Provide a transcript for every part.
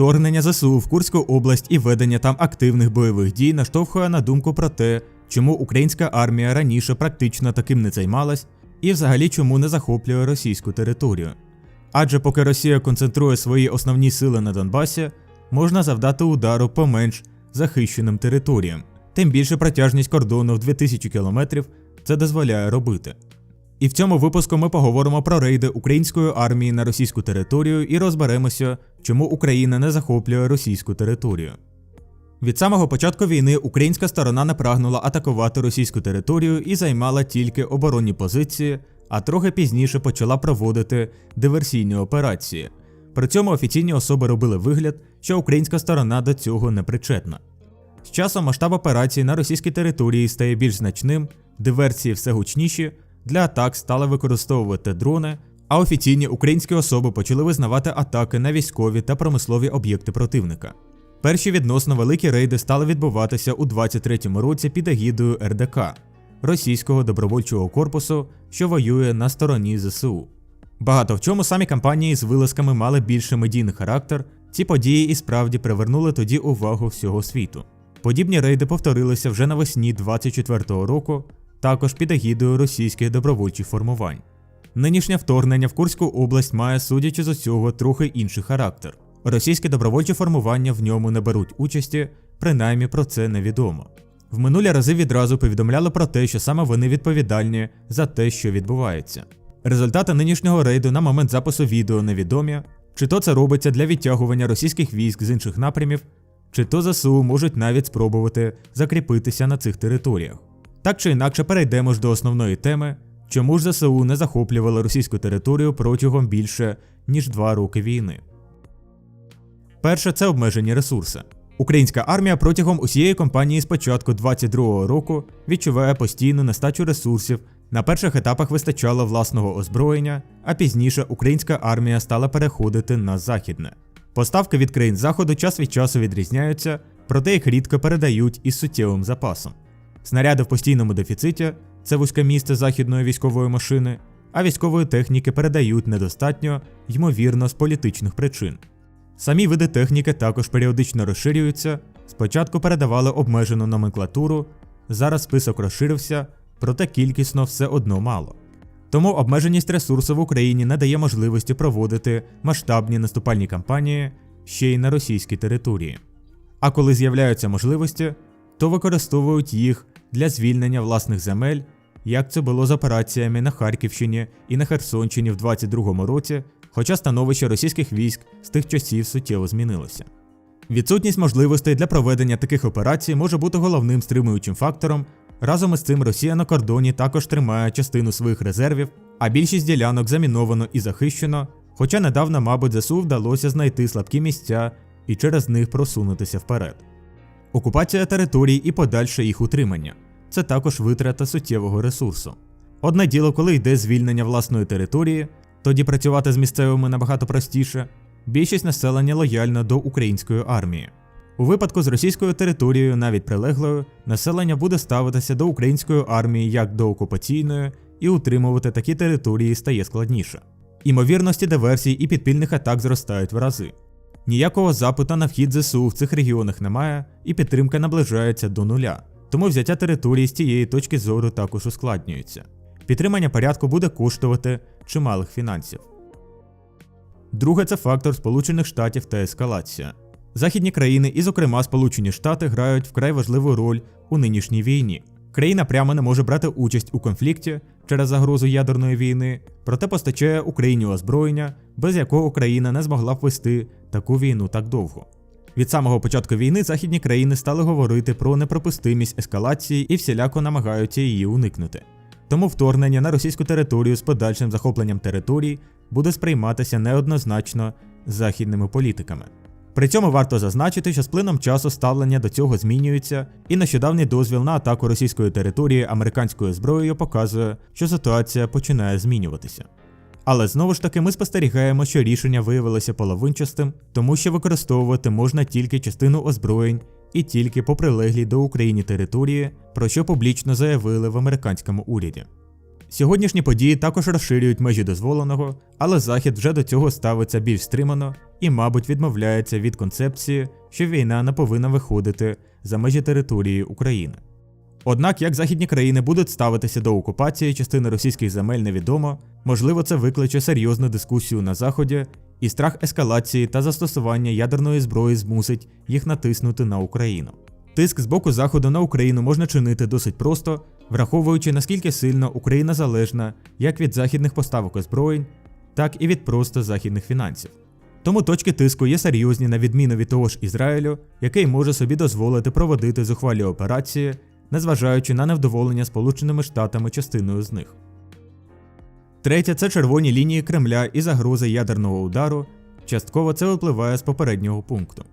Вторгнення ЗСУ в Курську область і ведення там активних бойових дій наштовхує на думку про те, чому українська армія раніше практично таким не займалась, і взагалі чому не захоплює російську територію. Адже поки Росія концентрує свої основні сили на Донбасі, можна завдати удару по менш захищеним територіям, тим більше протяжність кордону в 2000 км це дозволяє робити. І в цьому випуску ми поговоримо про рейди української армії на російську територію і розберемося, чому Україна не захоплює російську територію. Від самого початку війни українська сторона не прагнула атакувати російську територію і займала тільки оборонні позиції, а трохи пізніше почала проводити диверсійні операції. При цьому офіційні особи робили вигляд, що українська сторона до цього не причетна. З часом масштаб операцій на російській території стає більш значним, диверсії все гучніші, для атак стали використовувати дрони, а офіційні українські особи почали визнавати атаки на військові та промислові об'єкти противника. Перші відносно великі рейди стали відбуватися у 23-му році під егідою РДК російського добровольчого корпусу, що воює на стороні ЗСУ. Багато в чому самі кампанії з вилазками мали більше медійний характер. Ці події і справді привернули тоді увагу всього світу. Подібні рейди повторилися вже навесні 24-го року, також під егідою російських добровольчих формувань. Нинішнє вторгнення в Курську область має, судячи з усього, трохи інший характер. Російські добровольчі формування в ньому не беруть участі, принаймні про це невідомо. В минулі рази відразу повідомляли про те, що саме вони відповідальні за те, що відбувається. Результати нинішнього рейду на момент запису відео невідомі, чи то це робиться для відтягування російських військ з інших напрямів, чи то ЗСУ можуть навіть спробувати закріпитися на цих територіях. Так чи інакше перейдемо ж до основної теми, чому ж ЗСУ не захоплювали російську територію протягом більше ніж два роки війни. Перше це обмежені ресурси. Українська армія протягом усієї кампанії з початку 22-го року відчуває постійну нестачу ресурсів. На перших етапах вистачало власного озброєння, а пізніше українська армія стала переходити на західне. Поставки від країн заходу час від часу відрізняються, проте їх рідко передають із суттєвим запасом. Снаряди в постійному дефіциті це вузьке місце західної військової машини, а військової техніки передають недостатньо, ймовірно, з політичних причин. Самі види техніки також періодично розширюються. Спочатку передавали обмежену номенклатуру, зараз список розширився, проте кількісно все одно мало. Тому обмеженість ресурсу в Україні не дає можливості проводити масштабні наступальні кампанії ще й на російській території. А коли з'являються можливості, то використовують їх для звільнення власних земель, як це було з операціями на Харківщині і на Херсонщині в 22-му році, хоча становище російських військ з тих часів суттєво змінилося. Відсутність можливостей для проведення таких операцій може бути головним стримуючим фактором. Разом із цим Росія на кордоні також тримає частину своїх резервів, а більшість ділянок заміновано і захищено, хоча недавно, мабуть, ЗСУ вдалося знайти слабкі місця і через них просунутися вперед. Окупація територій і подальше їх утримання це також витрата суттєвого ресурсу. Одне діло, коли йде звільнення власної території, тоді працювати з місцевими набагато простіше. Більшість населення лояльна до української армії. У випадку з російською територією, навіть прилеглою, населення буде ставитися до української армії як до окупаційної, і утримувати такі території стає складніше. Імовірності диверсій і підпільних атак зростають в рази. Ніякого запиту на вхід ЗСУ в цих регіонах немає, і підтримка наближається до нуля. Тому взяття території з цієї точки зору також ускладнюється. Підтримання порядку буде коштувати чималих фінансів. Друге це фактор Сполучених Штатів та ескалація. Західні країни, і, зокрема, Сполучені Штати, грають вкрай важливу роль у нинішній війні. Країна прямо не може брати участь у конфлікті через загрозу ядерної війни, проте постачає Україні озброєння, без якого Україна не змогла б вести таку війну так довго. Від самого початку війни західні країни стали говорити про неприпустимість ескалації і всіляко намагаються її уникнути. Тому вторгнення на російську територію з подальшим захопленням територій буде сприйматися неоднозначно західними політиками. При цьому варто зазначити, що з плином часу ставлення до цього змінюється, і нещодавній дозвіл на атаку російської території американською зброєю показує, що ситуація починає змінюватися. Але знову ж таки ми спостерігаємо, що рішення виявилося половинчастим, тому що використовувати можна тільки частину озброєнь і тільки по прилеглій до України території, про що публічно заявили в американському уряді. Сьогоднішні події також розширюють межі дозволеного, але Захід вже до цього ставиться більш стримано і, мабуть, відмовляється від концепції, що війна не повинна виходити за межі території України. Однак, як західні країни будуть ставитися до окупації частини російських земель невідомо, можливо, це викличе серйозну дискусію на Заході, і страх ескалації та застосування ядерної зброї змусить їх натиснути на Україну. Тиск з боку Заходу на Україну можна чинити досить просто, враховуючи наскільки сильно Україна залежна як від західних поставок озброєнь, так і від просто західних фінансів. Тому точки тиску є серйозні на відміну від того ж Ізраїлю, який може собі дозволити проводити зухвалі операції, незважаючи на невдоволення Сполученими Штатами частиною з них. Третє це червоні лінії Кремля і загрози ядерного удару. Частково це випливає з попереднього пункту.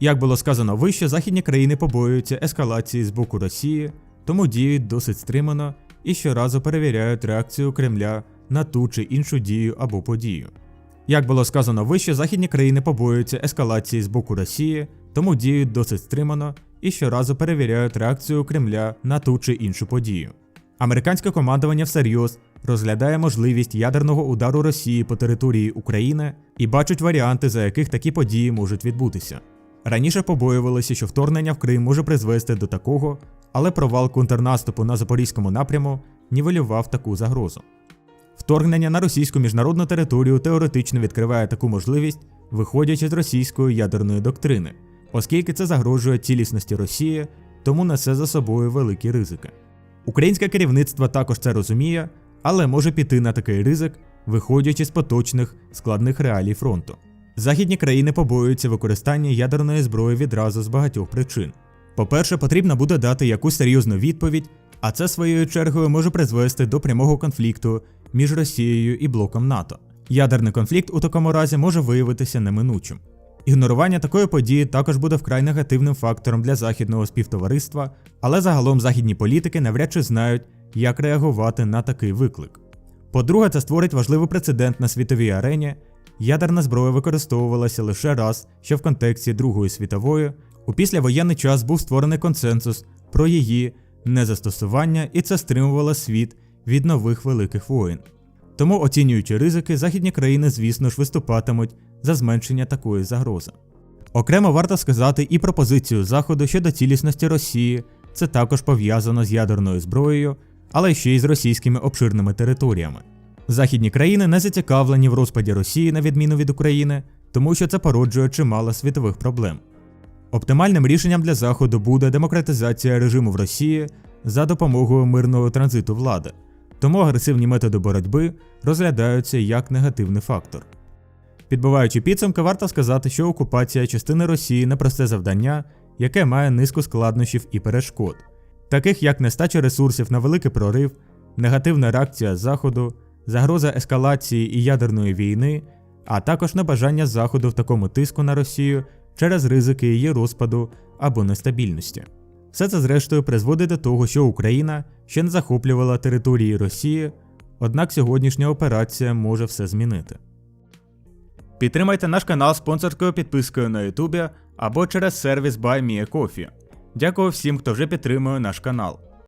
Як було сказано вище, західні країни побоюються ескалації з боку Росії, тому діють досить стримано і щоразу перевіряють реакцію Кремля на ту чи іншу дію або подію. Як було сказано вище, західні країни побоюються ескалації з боку Росії, тому діють досить стримано і щоразу перевіряють реакцію Кремля на ту чи іншу подію. Американське командування всерйоз розглядає можливість ядерного удару Росії по території України і бачить варіанти, за яких такі події можуть відбутися. Раніше побоювалися, що вторгнення в Крим може призвести до такого, але провал контрнаступу на запорізькому напряму нівелював таку загрозу. Вторгнення на російську міжнародну територію теоретично відкриває таку можливість, виходячи з російської ядерної доктрини, оскільки це загрожує цілісності Росії, тому несе за собою великі ризики. Українське керівництво також це розуміє, але може піти на такий ризик, виходячи з поточних складних реалій фронту. Західні країни побоюються використання ядерної зброї відразу з багатьох причин. По-перше, потрібно буде дати якусь серйозну відповідь, а це своєю чергою може призвести до прямого конфлікту між Росією і блоком НАТО. Ядерний конфлікт у такому разі може виявитися неминучим. Ігнорування такої події також буде вкрай негативним фактором для західного співтовариства, але загалом західні політики навряд чи знають, як реагувати на такий виклик. По-друге, це створить важливий прецедент на світовій арені. Ядерна зброя використовувалася лише раз, що в контексті Другої світової. У післявоєнний час був створений консенсус про її незастосування, і це стримувало світ від нових великих воєн. Тому, оцінюючи ризики, західні країни, звісно ж, виступатимуть за зменшення такої загрози. Окремо варто сказати і про позицію Заходу щодо цілісності Росії, це також пов'язано з ядерною зброєю, але ще й з російськими обширними територіями. Західні країни не зацікавлені в розпаді Росії на відміну від України, тому що це породжує чимало світових проблем. Оптимальним рішенням для Заходу буде демократизація режиму в Росії за допомогою мирного транзиту влади, тому агресивні методи боротьби розглядаються як негативний фактор. Підбиваючи підсумки, варто сказати, що окупація частини Росії непросте завдання, яке має низку складнощів і перешкод, таких як нестача ресурсів на великий прорив, негативна реакція Заходу, загроза ескалації і ядерної війни, а також небажання Заходу в такому тиску на Росію через ризики її розпаду або нестабільності. Все це зрештою призводить до того, що Україна ще не захоплювала території Росії, однак сьогоднішня операція може все змінити. Підтримайте наш канал спонсорською підпискою на Ютубі або через сервіс BuyMeACoffee. Дякую всім, хто вже підтримує наш канал.